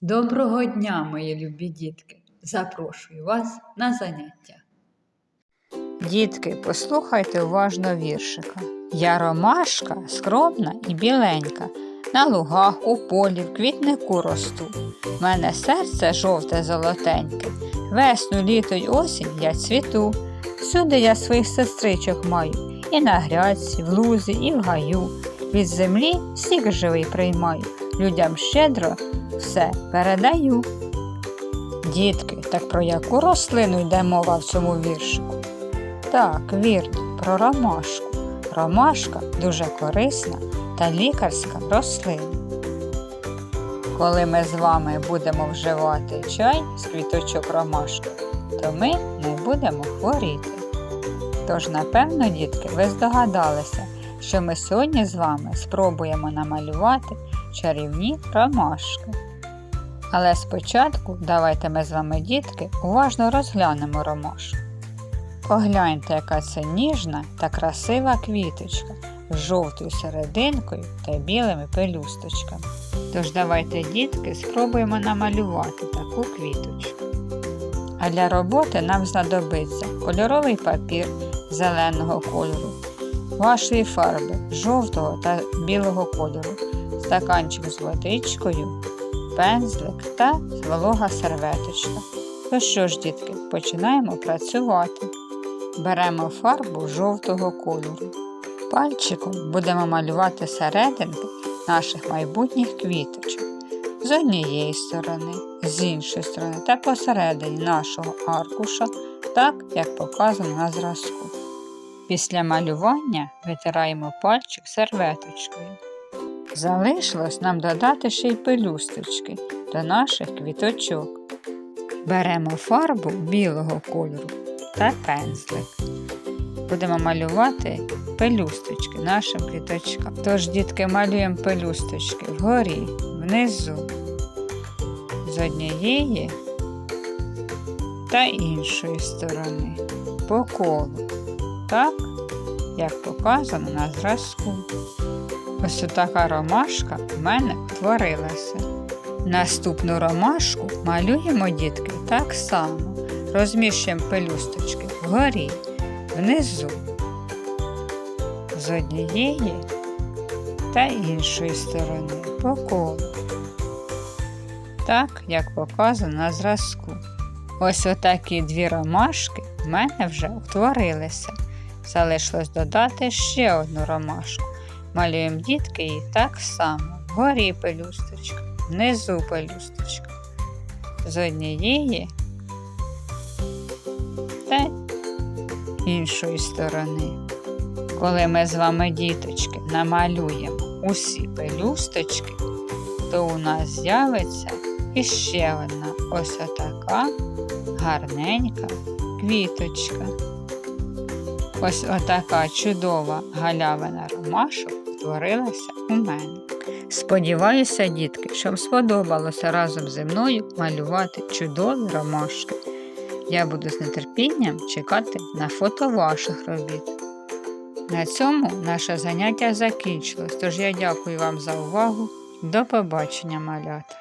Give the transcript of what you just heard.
Доброго дня, мої любі дітки! Запрошую вас на заняття. Дітки, послухайте уважно віршика. Я ромашка, скромна і біленька. На лугах, у полі, в квітнику росту. Мене серце жовте золотеньке. Весну, літо й осінь я цвіту. Всюди я своїх сестричок маю, і на грядці, в лузі, і в гаю. Від землі сік живий приймаю, людям щедро все передаю. Дітки, так про яку рослину йде мова в цьому віршику? Так, вірно, про ромашку. Ромашка дуже корисна та лікарська рослина. Коли ми з вами будемо вживати чай з квіточок ромашки, то ми не будемо хворіти. Тож, напевно, дітки, ви здогадалися, що ми сьогодні з вами спробуємо намалювати чарівні ромашки. Але спочатку давайте ми з вами, дітки, уважно розглянемо ромашку. Погляньте, яка це ніжна та красива квіточка з жовтою серединкою та білими пелюсточками. Тож давайте, дітки, спробуємо намалювати таку квіточку. А для роботи нам знадобиться кольоровий папір зеленого кольору, вашої фарби жовтого та білого кольору, стаканчик з водичкою, пензлик та волога серветочка. То що ж, дітки, починаємо працювати. Беремо фарбу жовтого кольору. Пальчиком будемо малювати серединки наших майбутніх квіточок з однієї сторони, з іншої сторони та посередині нашого аркуша, так як показано на зразку. Після малювання витираємо пальчик серветочкою. Залишилось нам додати ще й пелюсточки до наших квіточок. Беремо фарбу білого кольору та пензлик. Будемо малювати пелюсточки нашим квіточкам. Тож, дітки, малюємо пелюсточки вгорі, внизу, з однієї та іншої сторони, по колу, так, як показано на зразку. Ось така ромашка в мене творилася. Наступну ромашку малюємо дітки так само. Розміщуємо пелюсточки вгорі, внизу, з однієї та іншої сторони по колу. Так, як показано на зразку. Ось отакі дві ромашки в мене вже утворилися. Залишилось додати ще одну ромашку. Малюємо дітки її так само. Вгорі пелюсточка, внизу пелюсточка. З однієї та іншої сторони. Коли ми з вами, діточки, намалюємо усі пелюсточки, то у нас з'явиться іще одна ось отака гарненька квіточка. Ось отака чудова галявина ромашок створилася у мене. Сподіваюся, дітки, що вам сподобалося разом зі мною малювати чудові ромашки. Я буду з нетерпінням чекати на фото ваших робіт. На цьому наше заняття закінчилось, тож я дякую вам за увагу. До побачення, малята!